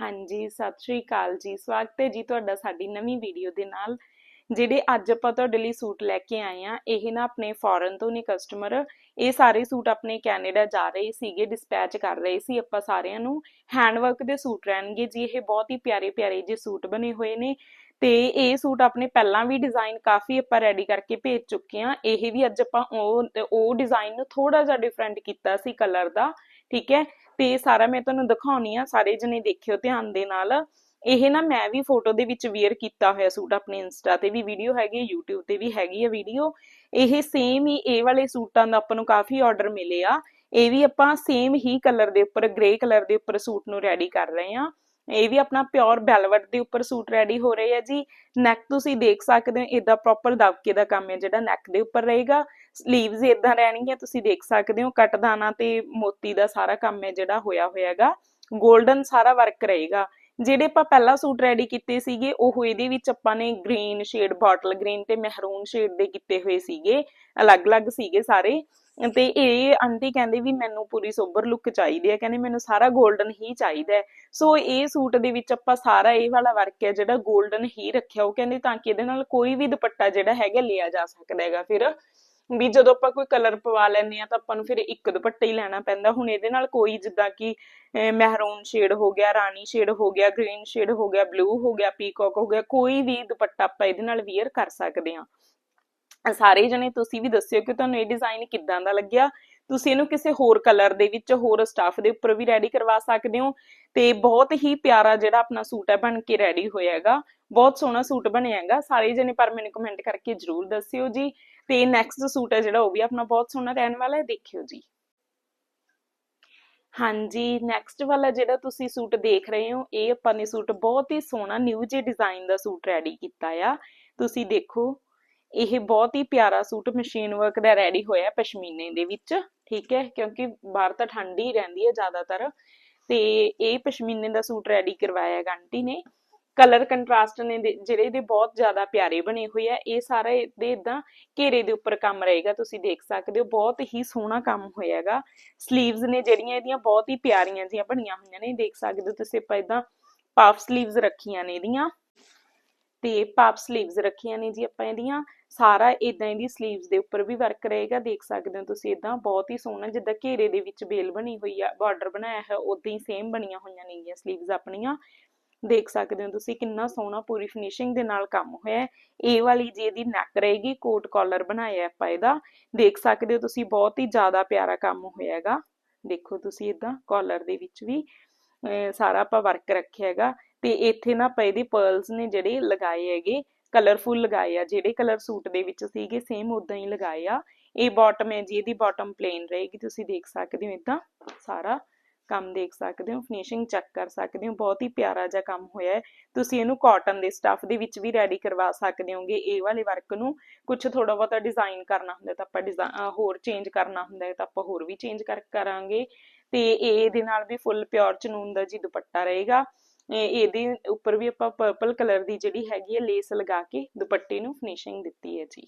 ਹਾਂਜੀ, ਸਤਿ ਸ਼੍ਰੀ ਅਕਾਲ ਜੀ। ਸਵਾਗਤ ਹੈ ਜੀ ਤੁਹਾਡਾ ਸਾਡੀ ਨਵੀਂ ਵੀਡੀਓ ਦੇ ਨਾਲ। ਜਿਹੜੇ ਅੱਜ ਆਪਾਂ ਤੁਹਾਡੇ ਲਈ ਸੂਟ ਲੈ ਕੇ ਆਏ ਆ ਇਹ ਨਾ ਆਪਣੇ ਫੋਰਨ ਤੋਂ ਨੇ ਕਸਟਮਰ ਇਹ ਸਾਰੇ ਸੂਟ ਆਪਣੇ ਕੈਨੇਡਾ ਜਾ ਰਹੇ ਸੀਗੇ ਡਿਸਪੈਚ ਕਰ ਰਹੇ ਸੀ ਆਪਾਂ ਸਾਰਿਆਂ ਨੂੰ। ਹੈਂਡਵਰਕ ਦੇ ਸੂਟ ਰਹਿਣਗੇ ਜੀ, ਇਹ ਬਹੁਤ ਹੀ ਪਿਆਰੇ ਪਿਆਰੇ ਜਿਹੇ ਸੂਟ ਬਣੇ ਹੋਏ ਨੇ। ਤੇ ਇਹ ਸੂਟ ਆਪਣੇ ਪਹਿਲਾਂ ਵੀ ਡਿਜ਼ਾਈਨ ਕਾਫੀ ਆਪਾਂ ਰੈਡੀ ਕਰਕੇ ਭੇਜ ਚੁੱਕੇ ਆ ਇਹ ਵੀ ਅੱਜ ਆਪਾਂ ਉਹ ਉਹ ਡਿਜ਼ਾਈਨ ਨੂੰ ਥੋੜਾ ਜਿਹਾ ਡਿਫਰੈਂਟ ਕੀਤਾ ਸੀ ਕਲਰ ਦਾ, ਠੀਕ ਹੈ? ਤੇ ਸਾਰਾ ਮੈਂ ਤੁਹਾਨੂੰ ਦਿਖਾਉਣੀ ਆ, ਸਾਰੇ ਜਣੇ ਦੇਖਿਓ ਧਿਆਨ ਦੇ ਨਾਲ। ਇਹ ਨਾ ਮੈਂ ਵੀ ਫੋਟੋ ਦੇ ਵਿੱਚ ਵੇਅਰ ਕੀਤਾ ਹੋਇਆ ਸੂਟ ਆਪਣੇ ਇੰਸਟਾ ਤੇ ਵੀ ਵੀਡੀਓ ਹੈਗੀ YouTube ਤੇ ਵੀ ਹੈਗੀ ਆ ਵੀਡੀਓ ਇਹ ਸੇਮ ਹੀ, ਇਹ ਵਾਲੇ ਸੂਟਾਂ ਦਾ ਆਪਾਂ ਨੂੰ ਕਾਫੀ ਆਰਡਰ ਮਿਲੇ ਆ। ਇਹ ਵੀ ਆਪਾਂ ਸੇਮ ਹੀ ਕਲਰ ਦੇ ਉੱਪਰ ਗ੍ਰੇ ਕਲਰ ਦੇ ਉੱਪਰ ਸੂਟ ਨੂੰ ਰੈਡੀ ਕਰ ਰਹੇ ਆ। ਇਹ ਵੀ ਆਪਣਾ ਪਿਓਰ ਵੈਲਵਟ ਦੇ ਉੱਪਰ ਸੂਟ ਰੈਡੀ ਹੋ ਰਹੇ ਆ ਜੀ। ਨੈਕ ਤੁਸੀਂ ਦੇਖ ਸਕਦੇ ਹੋ ਇਦਾਂ ਪ੍ਰੋਪਰ ਦਬਕੇ ਦਾ ਕੰਮ ਹੈ, ਜਿਹੜਾ ਨੈਕ ਦੇ ਉੱਪਰ ਰਹੇਗਾ। ਲੀਵਸ ਇਦਾਂ ਰਹਿਣਗੀਆਂ, ਤੁਸੀਂ ਦੇਖ ਸਕਦੇ ਹੋ ਕਟਦਾਨਾ ਤੇ ਮੋਤੀ ਦਾ ਸਾਰਾ ਕੰਮ ਹੈ ਜਿਹੜਾ ਹੋਇਆ ਹੋਇਆਗਾ। 골ਡਨ ਸਾਰਾ ਵਰਕ ਰਹੇਗਾ। ਜਿਹੜੇ ਆਪਾਂ ਪਹਿਲਾ ਸੂਟ ਰੈਡੀ ਕੀਤੇ ਸੀਗੇ, ਉਹ ਇਹਦੇ ਵਿੱਚ ਆਪਾਂ ਨੇ ਗ੍ਰੀਨ ਸ਼ੇਡ ਬਾਟਲ ਗ੍ਰੀਨ ਤੇ ਮਹਿਰੂਨ ਸ਼ੇਡ ਦੇ ਕੀਤੇ ਹੋਏ ਸੀਗੇ। ਅਲੱਗ-ਅਲੱਗ ਸੀਗੇ ਸਾਰੇ। ਤੇ ਇਹ ਆਂਟੀ ਕਹਿੰਦੇ ਵੀ ਮੈਨੂੰ ਪੂਰੀ ਸੋਬਰ ਲੁੱਕ ਚਾਹੀਦੀ ਹੈ। ਕਹਿੰਦੇ ਮੈਨੂੰ ਸਾਰਾ 골ਡਨ ਹੀ ਚਾਹੀਦਾ ਹੈ। ਸੋ ਇਹ ਸੂਟ ਦੇ ਵਿੱਚ ਆਪਾਂ ਸਾਰਾ ਇਹ ਵਾਲਾ ਵਰਕ ਹੈ ਜਿਹੜਾ 골ਡਨ ਹੀ ਰੱਖਿਆ। ਉਹ ਕਹਿੰਦੇ ਤਾਂ ਕਿ ਇਹਦੇ ਨਾਲ ਕੋਈ ਵੀ ਦੁਪੱਟਾ ਜਿਹੜਾ ਹੈਗਾ ਲਿਆ ਜਾ ਸਕਦਾ ਹੈਗਾ ਫਿਰ। ਵੀ ਜਦੋਂ ਆਪਾਂ ਕੋਈ ਕਲਰ ਪਵਾ ਲੈਂਦੇ ਆ ਤਾਂ ਆਪਾਂ ਨੂੰ ਫਿਰ ਇੱਕ ਦੁਪੱਟਾ ਹੀ ਲੈਣਾ ਪੈਂਦਾ। ਹੁਣ ਇਹਦੇ ਨਾਲ ਕੋਈ ਜਿੱਦਾਂ ਕਿ ਮਹਿਰੂਨ ਸ਼ੇਡ ਹੋ ਗਿਆ, ਰਾਣੀ ਸ਼ੇਡ ਹੋ ਗਿਆ ਗ੍ਰੀਨ ਸ਼ੇਡ ਹੋ ਗਿਆ ਬਲੂ ਹੋ ਗਿਆ ਪੀਕੌਕ ਹੋ ਗਿਆ, ਕੋਈ ਵੀ ਦੁਪੱਟਾ ਆਪਾਂ ਇਹਦੇ ਨਾਲ ਵੇਅਰ ਕਰ ਸਕਦੇ ਆ ਸਾਰੇ ਜਣੇ ਤੁਸੀਂ ਵੀ ਦੱਸਿਓ ਕਿ ਤੁਹਾਨੂੰ ਇਹ ਡਿਜ਼ਾਈਨ ਕਿੱਦਾਂ ਦਾ ਲੱਗਿਆ? ਤੁਸੀਂ ਇਹਨੂੰ ਕਿਸੇ ਹੋਰ ਕਲਰ ਦੇ ਵਿੱਚ, ਹੋਰ ਸਟਾਫ ਦੇ ਉੱਪਰ ਵੀ ਰੈਡੀ ਕਰਵਾ ਸਕਦੇ ਹੋ। ਤੇ ਬਹੁਤ ਹੀ ਪਿਆਰਾ ਜਿਹੜਾ ਆਪਣਾ ਸੂਟ ਹੈ, ਬਣ ਕੇ ਰੈਡੀ ਹੋਇਆਗਾ ਬਹੁਤ ਸੋਹਣਾ ਸੂਟ ਬਣਿਆਗਾ ਸਾਰੇ ਜਣੇ ਪਰ ਮੈਨੂੰ ਕਮੈਂਟ ਕਰਕੇ ਜਰੂਰ ਦੱਸਿਓ ਜੀ। ਤੇ ਨੈਕਸਟ ਸੂਟ ਹੈ ਜਿਹੜਾ ਉਹ ਵੀ ਆਪਣਾ ਬਹੁਤ ਸੋਹਣਾ ਰਹਿਣ ਵਾਲਾ ਹੈ, ਦੇਖਿਓ ਜੀ। ਹਾਂਜੀ ਨੈਕਸਟ ਵਾਲਾ ਜਿਹੜਾ ਤੁਸੀਂ ਸੂਟ ਦੇਖ ਰਹੇ ਹੋ, ਇਹ ਆਪਾਂ ਨੇ ਸੂਟ ਬਹੁਤ ਹੀ ਸੋਹਣਾ ਨਿਊ ਜੇ ਡਿਜ਼ਾਈਨ ਦਾ ਸੂਟ ਰੈਡੀ ਕੀਤਾ ਆ। ਤੁਸੀਂ ਦੇਖੋ, ਇਹ ਬਹੁਤ ਹੀ ਪਿਆਰਾ ਸੂਟ ਮਸ਼ੀਨ ਵਰਕ ਦਾ ਰੈਡੀ ਹੋਇਆ ਪਸ਼ਮੀਨੇ ਦੇ ਵਿੱਚ, ਠੀਕ ਹੈ, ਕਿਉਂਕਿ ਬਾਹਰ ਤਾਂ ਠੰਡ ਹੀ ਰਹਿੰਦੀ ਹੈ ਜ਼ਿਆਦਾਤਰ। ਤੇ ਇਹ ਪਸ਼ਮੀਨੇ ਦਾ ਸੂਟ ਰੈਡੀ ਕਰਵਾਇਆ ਗੰਟੀ ਨੇ। ਕਲਰ ਕੰਟਰਾਸਟ ਨੇ ਜਿਹੜੇ ਦੇ ਬਹੁਤ ਜ਼ਿਆਦਾ ਪਿਆਰੇ ਬਣੇ ਹੋਏ ਆ, ਇਹ ਸਾਰਾ ਇਹਦੇ ਇਦਾਂ ਘੇਰੇ ਦੇ ਉੱਪਰ ਕੰਮ ਰਹੇਗਾ, ਤੁਸੀਂ ਦੇਖ ਸਕਦੇ ਹੋ, ਬਹੁਤ ਹੀ ਸੋਹਣਾ ਕੰਮ ਹੋਇਆ ਹੈਗਾ। ਨੇ ਜਿਹੜੀਆਂ ਇਹਦੀਆਂ ਬਹੁਤ ਹੀ ਪਿਆਰੀਆਂ ਜੀਆਂ ਬਣੀਆਂ ਹੋਈਆਂ ਨੇ, ਦੇਖ ਸਕਦੇ ਹੋ ਤੁਸੀਂ ਆਪਾਂ ਇਦਾਂ ਪਾਫ 슬ੀਵਸ ਰੱਖੀਆਂ ਨੇ ਇਹਦੀਆਂ। ਤੇ ਪਾਪ 슬ੀਵਸ ਰੱਖੀਆਂ ਨੇ ਜੀ ਆਪਾਂ ਇਹਦੀਆਂ, ਸਾਰਾ ਇਦਾਂ ਇਹਦੀ 슬ੀਵਸ ਦੇ ਉੱਪਰ ਵੀ ਵਰਕ ਰਹੇਗਾ, ਦੇਖ ਸਕਦੇ ਹੋ ਤੁਸੀਂ ਇਦਾਂ ਬਹੁਤ ਹੀ ਸੋਹਣਾ, ਜਿੱਦਾਂ ਘੇਰੇ ਦੇ ਵਿੱਚ ਬੇਲ ਬਣੀ ਹੋਈ ਆ ਬਾਰਡਰ ਬਣਾਇਆ ਹੈ ਉਦਾਂ ਹੀ ਸੇਮ ਬਣੀਆਂ ਹੋਈਆਂ ਨੇ ਇਹ 슬ੀਵਸ ਆਪਣੀਆਂ। ਦੇਖ ਸਕਦੇ ਹੋ ਤੁਸੀਂ ਕਿੰਨਾ ਸੋਹਣਾ ਪੂਰੀ ਫਿਨਿਸ਼ਿੰਗ ਦੇ ਨਾਲ ਕੰਮ ਹੋਇਆ ਹੈ। ਇਹ ਵਾਲੀ ਜੀ ਇਹਦੀ ਨੈਕ ਰਹੇਗੀ ਕੋਟ ਕਾਲਰ ਬਣਾਇਆ ਆਪਾਂ ਇਹਦਾ। ਦੇਖ ਸਕਦੇ ਹੋ ਤੁਸੀਂ ਬਹੁਤ ਹੀ ਜ਼ਿਆਦਾ ਪਿਆਰਾ ਕੰਮ ਹੋਇਆ ਹੈਗਾ। ਦੇਖੋ ਤੁਸੀਂ ਇਦਾਂ ਕਾਲਰ ਦੇ ਵਿੱਚ ਵੀ ਸਾਰਾ ਆਪਾਂ ਵਰਕ ਰੱਖਿਆ ਹੈਗਾ। ਤੇ ਇੱਥੇ ਨਾ ਆਪਾਂ ਇਹਦੇ ਪਰਲਸ ਨੇ ਜਿਹੜੇ ਲਗਾਏ ਹੈਗੇ ਕਲਰਫੁਲ ਲਗਾਏ ਆ, ਜਿਹੜੇ ਕਲਰ ਸੂਟ ਦੇ ਵਿੱਚ ਸੀਗੇ ਸੇਮ ਉਦਾਂ ਹੀ ਲਗਾਏ ਆ। ਇਹ ਬਾਟਮ ਹੈ ਜੀ, ਇਹਦੀ ਬਾਟਮ ਪਲੇਨ ਰਹੇਗੀ, ਤੁਸੀਂ ਦੇਖ ਸਕਦੇ ਹੋ ਇਦਾਂ ਸਾਰਾ। ਕੰਮ ਦੇਖ ਸਕਦੇ ਹੋ ਫਿਨਿਸ਼ਿੰਗ ਚੈੱਕ ਕਰ ਸਕਦੇ ਹੋ, ਬਹੁਤ ਹੀ ਪਿਆਰਾ ਜਿਹਾ ਕੰਮ ਹੋਇਆ ਹੈ। ਤੁਸੀਂ ਇਹਨੂੰ ਕਾਟਨ ਦੇ ਸਟੱਫ ਦੇ ਵਿੱਚ ਵੀ ਰੈਡੀ ਕਰਵਾ ਸਕਦੇ ਹੋਗੇ, ਇਹ ਵਾਲੇ ਵਰਕ ਨੂੰ। ਕੁਝ ਥੋੜਾ ਬਹੁਤਾ ਡਿਜ਼ਾਈਨ ਕਰਨਾ ਹੁੰਦਾ ਤਾਂ ਆਪਾਂ ਹੋਰ ਚੇਂਜ ਕਰਨਾ ਹੁੰਦਾ ਤਾਂ ਆਪਾਂ ਹੋਰ ਵੀ ਚੇਂਜ ਕਰ, ਕਰਾਂਗੇ। ਤੇ ਇਹ ਦੇ ਨਾਲ ਵੀ ਫੁੱਲ ਪਿਓਰ ਚਨੂਨ ਦਾ ਜੀ ਦੁਪੱਟਾ ਰਹੇਗਾ। ਇਹਦੇ ਉੱਪਰ ਵੀ ਆਪਾਂ ਪਰਪਲ ਕਲਰ ਦੀ ਜਿਹੜੀ ਹੈਗੀ ਹੈ ਲੇਸ ਲਗਾ ਕੇ ਦੁਪੱਟੇ ਨੂੰ ਫਿਨਿਸ਼ਿੰਗ ਦਿੱਤੀ ਹੈ ਜੀ।